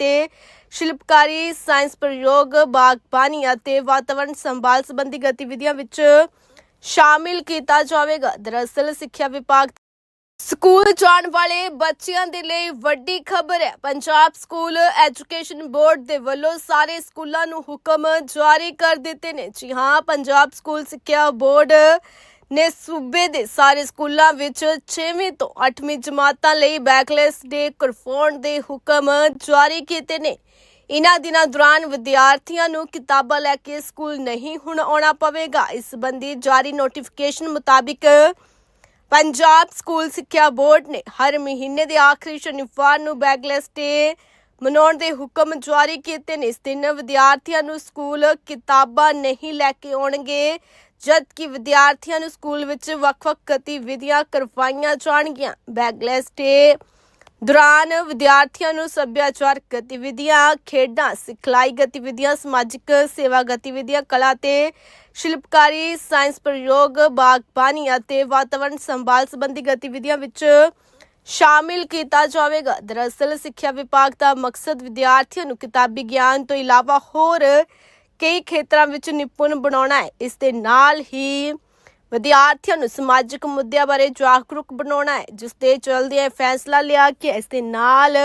ਤੇ ਸ਼ਿਲਪਕਾਰੀ, ਸਾਇੰਸ ਪ੍ਰਯੋਗ, ਬਾਗਬਾਨੀ ਅਤੇ ਵਾਤਾਵਰਣ ਸੰਭਾਲ ਸੰਬੰਧੀ ਗਤੀਵਿਧੀਆਂ ਵਿੱਚ ਸ਼ਾਮਿਲ ਕੀਤਾ ਜਾਵੇਗਾ। ਦਰਅਸਲ, ਸਿੱਖਿਆ ਵਿਭਾਗ ਸਕੂਲ ਜਾਣ ਵਾਲੇ ਬੱਚਿਆਂ ਦੇ ਲਈ ਵੱਡੀ ਖਬਰ ਹੈ। ਪੰਜਾਬ ਸਕੂਲ ਐਜੂਕੇਸ਼ਨ ਬੋਰਡ ਦੇ ਵੱਲੋਂ ਸਾਰੇ ਸਕੂਲਾਂ ਨੂੰ ਹੁਕਮ ਜਾਰੀ ਕਰ ਦਿੱਤੇ ਨੇ। ਜੀ ਹਾਂ, ਪੰਜਾਬ ਸਕੂਲ ਸਿੱਖਿਆ ਬੋਰਡ ਨੇ ਸੂਬੇ ਦੇ ਸਾਰੇ ਸਕੂਲਾਂ ਵਿੱਚ 6ਵੀਂ ਤੋਂ 8ਵੀਂ ਜਮਾਤਾਂ ਲਈ ਬੈਕਲੈਸ ਡੇ ਕਰਵਾਉਣ ਦੇ ਹੁਕਮ ਜਾਰੀ ਕੀਤੇ ਨੇ। ਇਨ੍ਹਾਂ ਦਿਨਾਂ ਦੌਰਾਨ ਵਿਦਿਆਰਥੀਆਂ ਨੂੰ ਕਿਤਾਬਾਂ ਲੈ ਕੇ ਸਕੂਲ ਨਹੀਂ ਹੁਣ ਆਉਣਾ ਪਵੇਗਾ। ਇਸ ਸੰਬੰਧੀ ਜਾਰੀ ਨੋਟੀਫਿਕੇਸ਼ਨ ਮੁਤਾਬਿਕ ਪੰਜਾਬ ਸਕੂਲ ਸਿੱਖਿਆ ਬੋਰਡ ਨੇ ਹਰ ਮਹੀਨੇ ਦੇ ਆਖਰੀ ਸ਼ਨੀਵਾਰ ਨੂੰ ਬੈਕਲੈਸ ਡੇ ਮਨਾਉਣ ਦੇ ਹੁਕਮ ਜਾਰੀ ਕੀਤੇ ਨੇ। ਇਸ ਦਿਨ ਵਿਦਿਆਰਥੀਆਂ ਨੂੰ ਸਕੂਲ ਕਿਤਾਬਾਂ ਨਹੀਂ ਲੈ ਕੇ ਆਉਣਗੇ, ਜਦਕਿ ਵਿਦਿਆਰਥੀਆਂ ਨੂੰ ਸਕੂਲ ਵਿੱਚ ਵੱਖ-ਵੱਖ ਗਤੀਵਿਧੀਆਂ ਕਰਵਾਈਆਂ ਜਾਣਗੀਆਂ। ਬੈਗਲੈਸ ਡੇ ਦੌਰਾਨ ਵਿਦਿਆਰਥੀਆਂ ਨੂੰ ਸੱਭਿਆਚਾਰਕ ਗਤੀਵਿਧੀਆਂ, ਖੇਡਾਂ, ਸਿਖਲਾਈ ਗਤੀਵਿਧੀਆਂ, ਸਮਾਜਿਕ ਸੇਵਾ ਗਤੀਵਿਧੀਆਂ, ਕਲਾ ਤੇ ਸ਼ਿਲਪਕਾਰੀ, ਸਾਇੰਸ ਪ੍ਰਯੋਗ, ਬਾਗਬਾਨੀ ਅਤੇ ਵਾਤਾਵਰਣ ਸੰਭਾਲ ਸੰਬੰਧੀ ਗਤੀਵਿਧੀਆਂ ਵਿੱਚ ਸ਼ਾਮਿਲ ਕੀਤਾ ਜਾਵੇਗਾ। ਦਰਅਸਲ, ਸਿੱਖਿਆ ਵਿਭਾਗ ਦਾ ਮਕਸਦ ਵਿਦਿਆਰਥੀਆਂ ਨੂੰ ਕਿਤਾਬੀ ਗਿਆਨ ਤੋਂ ਇਲਾਵਾ ਹੋਰ ਕਈ ਖੇਤਰਾਂ ਵਿੱਚ ਨਿਪੁੰਨ ਬਣਾਉਣਾ ਹੈ। ਇਸ ਦੇ ਨਾਲ ਹੀ ਵਿਦਿਆਰਥੀਆਂ ਨੂੰ ਸਮਾਜਿਕ ਮੁੱਦਿਆਂ ਬਾਰੇ ਜਾਗਰੂਕ ਬਣਾਉਣਾ ਹੈ, ਜਿਸ ਦੇ ਚਲਦਿਆਂ ਇਹ ਫੈਸਲਾ ਲਿਆ ਕਿ ਇਸ ਦੇ ਨਾਲ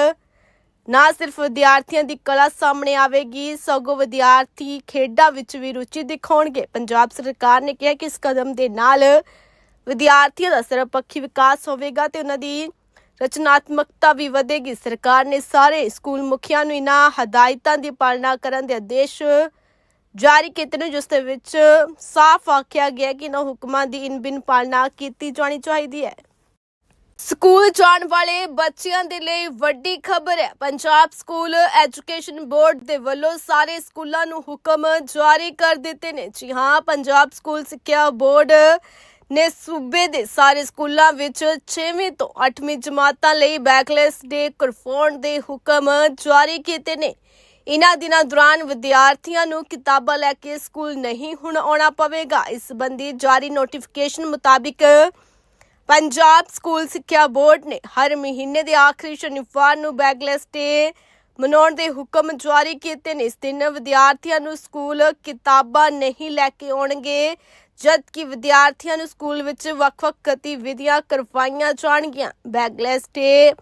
ਨਾ ਸਿਰਫ ਵਿਦਿਆਰਥੀਆਂ ਦੀ ਕਲਾ ਸਾਹਮਣੇ ਆਵੇਗੀ, ਸਗੋਂ ਵਿਦਿਆਰਥੀ ਖੇਡਾਂ ਵਿੱਚ ਵੀ ਰੁਚੀ ਦਿਖਾਉਣਗੇ। ਪੰਜਾਬ ਸਰਕਾਰ ਨੇ ਕਿਹਾ ਕਿ ਇਸ ਕਦਮ ਦੇ ਨਾਲ ਵਿਦਿਆਰਥੀਆਂ ਦਾ ਸਰਵਪੱਖੀ ਵਿਕਾਸ ਹੋਵੇਗਾ ਤੇ ਉਹਨਾਂ ਦੀ ਰਚਨਾਤਮਕਤਾ ਵੀ ਵਧੇਗੀ। ਸਰਕਾਰ ਨੇ ਸਾਰੇ ਸਕੂਲ ਮੁਖੀਆਂ ਨੂੰ ਇਹਨਾਂ ਹਦਾਇਤਾਂ ਦੀ ਪਾਲਣਾ ਕਰਨ ਦੇ ਆਦੇਸ਼ ਜਾਰੀ ਕੀਤੇ ਨੇ, ਜਿਸ ਦੇ ਵਿੱਚ ਸਾਫ਼ ਆਖਿਆ ਗਿਆ ਕਿ ਇਹਨਾਂ ਹੁਕਮਾਂ ਦੀ ਇਨ ਪਾਲਣਾ ਕੀਤੀ ਜਾਣੀ ਚਾਹੀਦੀ ਹੈ। ਸਕੂਲ ਜਾਣ ਵਾਲੇ ਬੱਚਿਆਂ ਦੇ ਲਈ ਵੱਡੀ ਖਬਰ ਹੈ। ਪੰਜਾਬ ਸਕੂਲ ਐਜੂਕੇਸ਼ਨ ਬੋਰਡ ਦੇ ਵੱਲੋਂ ਸਾਰੇ ਸਕੂਲਾਂ ਨੂੰ ਹੁਕਮ ਜਾਰੀ ਕਰ ਦਿੱਤੇ ਨੇ। ਜੀ ਹਾਂ, ਪੰਜਾਬ ਸਕੂਲ ਸਿੱਖਿਆ ਬੋਰਡ ਨੇ ਸੂਬੇ ਦੇ ਸਾਰੇ ਸਕੂਲਾਂ ਵਿੱਚ 6ਵੀਂ ਤੋਂ 8ਵੀਂ ਜਮਾਤਾਂ ਲਈ ਬੈਕਲੈਸ ਡੇ ਕਰਵਾਉਣ ਦੇ ਹੁਕਮ ਜਾਰੀ ਕੀਤੇ ਨੇ। ਇਨ੍ਹਾਂ ਦਿਨਾਂ ਦੌਰਾਨ ਵਿਦਿਆਰਥੀਆਂ ਨੂੰ ਕਿਤਾਬਾਂ ਲੈ ਕੇ ਸਕੂਲ ਨਹੀਂ ਹੁਣ ਆਉਣਾ ਪਵੇਗਾ। ਇਸ ਸੰਬੰਧੀ ਜਾਰੀ ਨੋਟੀਫਿਕੇਸ਼ਨ ਮੁਤਾਬਿਕ ਪੰਜਾਬ ਸਕੂਲ ਸਿੱਖਿਆ ਬੋਰਡ ਨੇ ਹਰ ਮਹੀਨੇ ਦੇ ਆਖਰੀ ਸ਼ਨੀਵਾਰ ਨੂੰ ਬੈਕਲੈਸ ਡੇ ਮਨਾਉਣ ਦੇ ਹੁਕਮ ਜਾਰੀ ਕੀਤੇ ਨੇ। ਇਸ ਦਿਨ ਵਿਦਿਆਰਥੀਆਂ ਨੂੰ ਸਕੂਲ ਕਿਤਾਬਾਂ ਨਹੀਂ ਲੈ ਕੇ ਆਉਣਗੇ, ਜਦਕਿ ਵਿਦਿਆਰਥੀਆਂ ਨੂੰ ਸਕੂਲ ਵਿੱਚ ਵੱਖ-ਵੱਖ ਗਤੀਵਿਧੀਆਂ ਕਰਵਾਈਆਂ ਜਾਣਗੀਆਂ। ਬੈਗਲੈਸ ਡੇ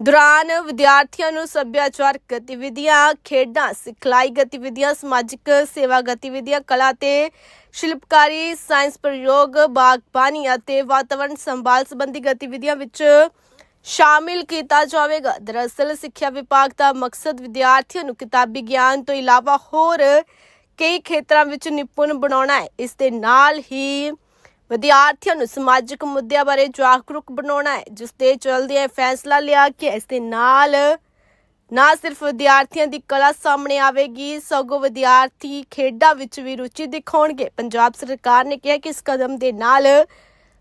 ਦੌਰਾਨ ਵਿਦਿਆਰਥੀਆਂ ਨੂੰ ਸੱਭਿਆਚਾਰਕ ਗਤੀਵਿਧੀਆਂ, ਖੇਡਾਂ, ਸਿਖਲਾਈ ਗਤੀਵਿਧੀਆਂ, ਸਮਾਜਿਕ ਸੇਵਾ ਗਤੀਵਿਧੀਆਂ, ਕਲਾ ਤੇ ਸ਼ਿਲਪਕਾਰੀ, ਸਾਇੰਸ ਪ੍ਰਯੋਗ, ਬਾਗਬਾਨੀ ਅਤੇ ਵਾਤਾਵਰਣ ਸੰਭਾਲ ਸੰਬੰਧੀ ਗਤੀਵਿਧੀਆਂ ਵਿੱਚ ਸ਼ਾਮਿਲ ਕੀਤਾ ਜਾਵੇਗਾ। ਦਰਅਸਲ, ਸਿੱਖਿਆ ਵਿਭਾਗ ਦਾ ਮਕਸਦ ਵਿਦਿਆਰਥੀਆਂ ਨੂੰ ਕਿਤਾਬੀ ਗਿਆਨ ਤੋਂ ਇਲਾਵਾ ਹੋਰ ਕਈ ਖੇਤਰਾਂ ਵਿੱਚ ਨਿਪੁੰਨ ਬਣਾਉਣਾ ਹੈ। ਇਸ ਦੇ ਨਾਲ ਹੀ ਵਿਦਿਆਰਥੀਆਂ ਨੂੰ ਸਮਾਜਿਕ ਮੁੱਦਿਆਂ ਬਾਰੇ ਜਾਗਰੂਕ ਬਣਾਉਣਾ ਹੈ, ਜਿਸ ਦੇ ਚਲਦਿਆਂ ਇਹ ਫੈਸਲਾ ਲਿਆ ਕਿ ਇਸ ਦੇ ਨਾਲ ਨਾ ਸਿਰਫ ਵਿਦਿਆਰਥੀਆਂ ਦੀ ਕਲਾ ਸਾਹਮਣੇ ਆਵੇਗੀ, ਸਗੋਂ ਵਿਦਿਆਰਥੀ ਖੇਡਾਂ ਵਿੱਚ ਵੀ ਰੁਚੀ ਦਿਖਾਉਣਗੇ। ਪੰਜਾਬ ਸਰਕਾਰ ਨੇ ਕਿਹਾ ਕਿ ਇਸ ਕਦਮ ਦੇ ਨਾਲ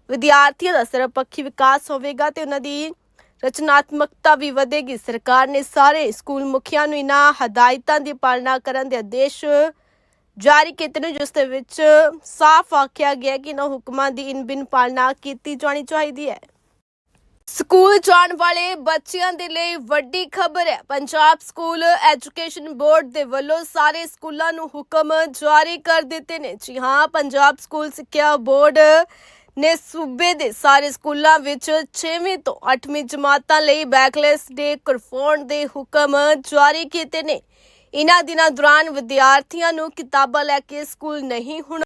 ਵਿਦਿਆਰਥੀਆਂ ਦਾ ਸਰਵਪੱਖੀ ਵਿਕਾਸ ਹੋਵੇਗਾ ਤੇ ਉਹਨਾਂ ਦੀ ਰਚਨਾਤਮਕਤਾ ਵੀ ਵਧੇਗੀ। ਸਰਕਾਰ ਨੇ ਸਾਰੇ ਸਕੂਲ ਮੁਖੀਆਂ ਨੂੰ ਇਹਨਾਂ ਹਦਾਇਤਾਂ ਦੀ ਪਾਲਣਾ ਕਰਨ ਦੇ ਆਦੇਸ਼ ਜਾਰੀ ਕੀਤੇ ਨੇ, ਜਿਸ ਦੇ ਵਿੱਚ ਸਾਫ਼ ਆਖਿਆ ਗਿਆ ਕਿ ਇਹਨਾਂ ਹੁਕਮਾਂ ਦੀ ਇਨ ਪਾਲਣਾ ਕੀਤੀ ਜਾਣੀ ਚਾਹੀਦੀ ਹੈ। ਸਕੂਲ ਜਾਣ ਵਾਲੇ ਬੱਚਿਆਂ ਦੇ ਲਈ ਵੱਡੀ ਖਬਰ ਹੈ। ਪੰਜਾਬ ਸਕੂਲ ਐਜੂਕੇਸ਼ਨ ਬੋਰਡ ਦੇ ਵੱਲੋਂ ਸਾਰੇ ਸਕੂਲਾਂ ਨੂੰ ਹੁਕਮ ਜਾਰੀ ਕਰ ਦਿੱਤੇ ਨੇ। ਜੀ ਹਾਂ, ਪੰਜਾਬ ਸਕੂਲ ਸਿੱਖਿਆ ਬੋਰਡ ਨੇ ਸੂਬੇ ਦੇ ਸਾਰੇ ਸਕੂਲਾਂ ਵਿੱਚ 6ਵੀਂ ਤੋਂ 8ਵੀਂ ਜਮਾਤਾਂ ਲਈ ਬੈਕਲੈਸ ਡੇ ਕਰਵਾਉਣ ਦੇ ਹੁਕਮ ਜਾਰੀ ਕੀਤੇ ਨੇ। ਇਨ੍ਹਾਂ ਦਿਨਾਂ ਦੌਰਾਨ ਵਿਦਿਆਰਥੀਆਂ ਨੂੰ ਕਿਤਾਬਾਂ ਲੈ ਕੇ ਸਕੂਲ ਨਹੀਂ ਹੁਣ